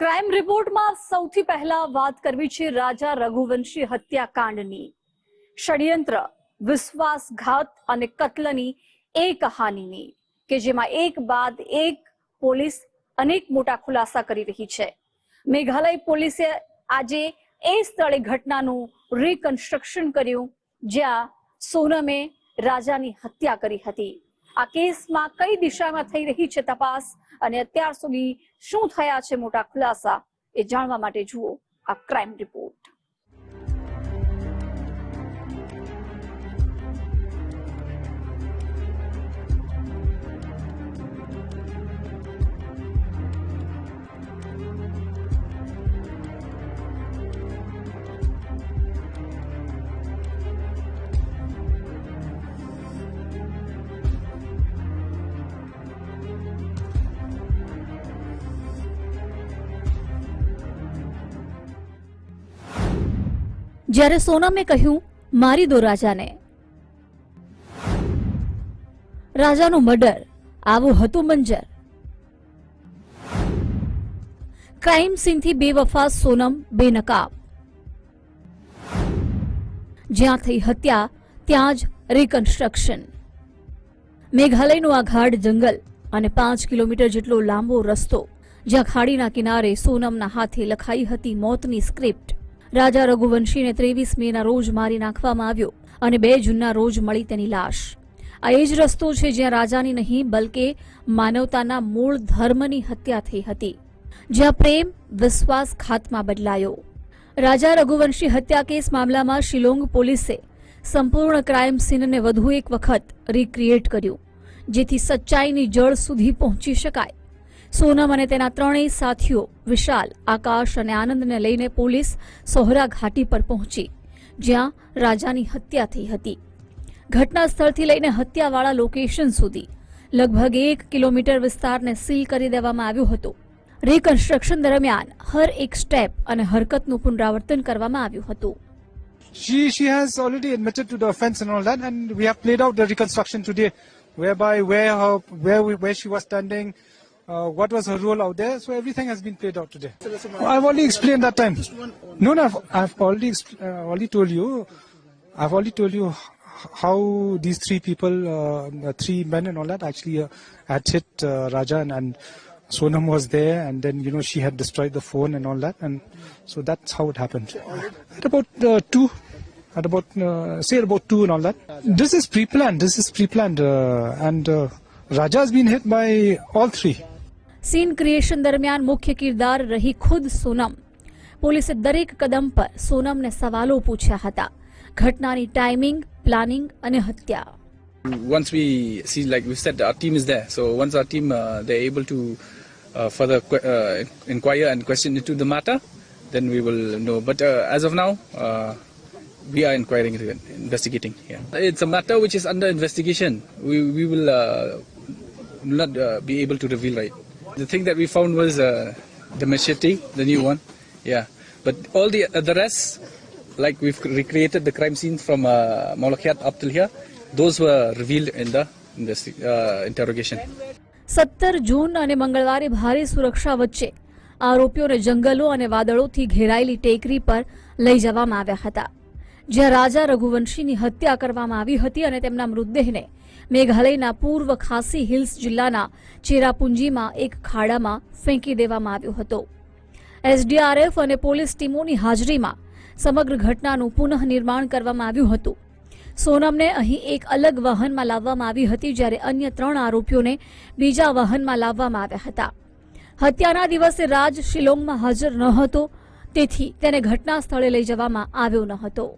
Crime રિપોર્ટમાં સૌથી પહેલા વાત કરવી છે રાજા રઘુવંશી હત્યાકાંડની. ષડયંત્ર, વિશ્વાસઘાત અને કત્લની એ કહાનીની, કે જેમાં એક બાદ એક પોલીસ અનેક મોટા ખુલાસા કરી રહી છે. મેઘાલય પોલીસે આજે એ સ્થળે ઘટનાનું રિકન્સ્ટ્રક્શન કર્યું, જ્યાં સોનમે રાજાની હત્યા કરી હતી. આ કેસમાં કઈ દિશામાં થઈ રહી છે તપાસ અને અત્યાર સુધી શું થયા છે મોટા ખુલાસા એ જાણવા માટે જુઓ આ ક્રાઇમ રિપોર્ટ. જ્યારે સોનમે કહ્યું, મારી દો રાજાને. રાજાનું મર્ડર, આવું હતું મંજર. ક્રાઇમ સીનથી બેવફા સોનમ બેનકાબ. જ્યાં થઈ હત્યા, ત્યાં જ રિકન્સ્ટ્રક્શન મેઘાલયનું આ ગાઢ જંગલ અને પાંચ કિલોમીટર જેટલો લાંબો રસ્તો, જ્યાં ખાડીના કિનારે સોનમના હાથે લખાઈ હતી મોતની સ્ક્રિપ્ટ રાજા રઘુવંશીને ત્રેવીસ મેના રોજ મારી નાખવામાં આવ્યો અને બે જૂનના રોજ મળી તેની લાશ. આ એ જ રસ્તો છે જ્યાં રાજાની નહીં, બલકે માનવતાના મૂળ ધર્મની હત્યા થઈ હતી, જ્યાં પ્રેમ, વિશ્વાસ ખાતમાં બદલાયો. રાજા રઘુવંશી હત્યા કેસ મામલામાં શિલોંગ પોલીસે સંપૂર્ણ ક્રાઇમ સીનને વધુ એક વખત રિક્રિએટ કર્યું, જેથી સચ્ચાઈની જળ સુધી પહોંચી શકાય. સોનમ અને તેના ત્રણેય સાથીઓ વિશાલ આકાશ અને આનંદને લઈને પોલીસ સોહરા ઘાટી પર પહોંચી જ્યાં રાજાની હત્યા થઈ હતી. ઘટના સ્થળથી લઈને હત્યાવાળા લોકેશન સુધી લગભગ એક કિલોમીટર વિસ્તારને સીલ કરી દેવામાં આવ્યો હતો. રિકન્સ્ટ્રક્શન દરમિયાન હર એક સ્ટેપ અને હરકતનું પુનરાવર્તન કરવામાં આવ્યું હતું. She she has already admitted to the offense and all that, and we have played out the reconstruction today, whereby where her where we, where she was standing, uh, what was her role out there. So everything has been played out today. I've already explained that time. No, no, I've, I've already uh, already told you. I've already told you how these three people, uh, three men and all that, actually uh, had hit uh, Raja and, and Sonam was there, and then you know she had destroyed the phone and all that, and so that's how it happened. At about uh, two, at about uh, say about two and all that. This is pre-planned. This is pre-planned, uh, and uh, Raja has been hit by all three. Scene creation દરમિયાન મુખ્ય કિરદાર રહી ખુદ સોનમ પોલીસે દરેક કદમ પર સોનમને સવાલો પૂછ્યા હતા ઘટનાની ટાઈમિંગ પ્લાનિંગ અને હત્યા once we see, like we said, our team is there. So once our team uh, they're able to uh, further que- uh, inquire and question into the matter, then we will know. But uh, as of now, uh, we are inquiring, investigating. Yeah, it's a matter which is under investigation. We we will uh, not uh, be able to reveal right. The thing that we found was uh, the machete, the new one. Yeah, but all the uh, the rest, like we've recreated the crime scene from uh, Molokiat up till here, those were revealed in the in the uh, interrogation. સત્તર જૂન અને મંગળવારે ભારે સુરક્ષા વચ્ચે આરોપીઓને જંગલો અને વાદળોથી ઘેરાયેલી ટેકરી પર લઈ જવામાં આવ્યા હતા જ્યાં રાજા રઘુવંશીની હત્યા કરવામાં આવી હતી અને તેમના મૃતદેહને મેઘાલયના પૂર્વ ખાસી હિલ્સ જિલ્લાના ચેરાપુંજીમાં એક ખાડામાં ફેંકી દેવામાં આવ્યો હતો. એસડીઆરએફ અને પોલીસ ટીમોની હાજરીમાં સમગ્ર ઘટનાનું પુનઃનિર્માણ કરવામાં આવ્યું હતું. સોનમને અહીં એક અલગ વાહનમાં લાવવામાં આવી હતી જ્યારે અન્ય ત્રણ આરોપીઓને બીજા વાહનમાં લાવવામાં આવ્યા હતા. હત્યાના દિવસે રાજ શિલોંગમાં હાજર ન હતો, તેથી તેને ઘટના સ્થળે લઈ જવામાં આવ્યો ન હતો.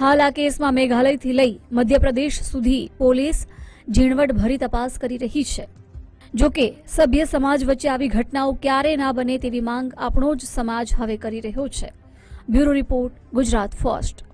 હાલ આ કેસમાં મેઘાલયથી લઈ મધ્યપ્રદેશ સુધી પોલીસ ઝીણવટભરી તપાસ કરી રહી છે. જોકે સભ્ય સમાજ વચ્ચે આવી ઘટનાઓ ક્યારે ના બને તેવી માંગ આપણો જ સમાજ હવે કરી રહ્યો છે. Bureau report, Gujarat first.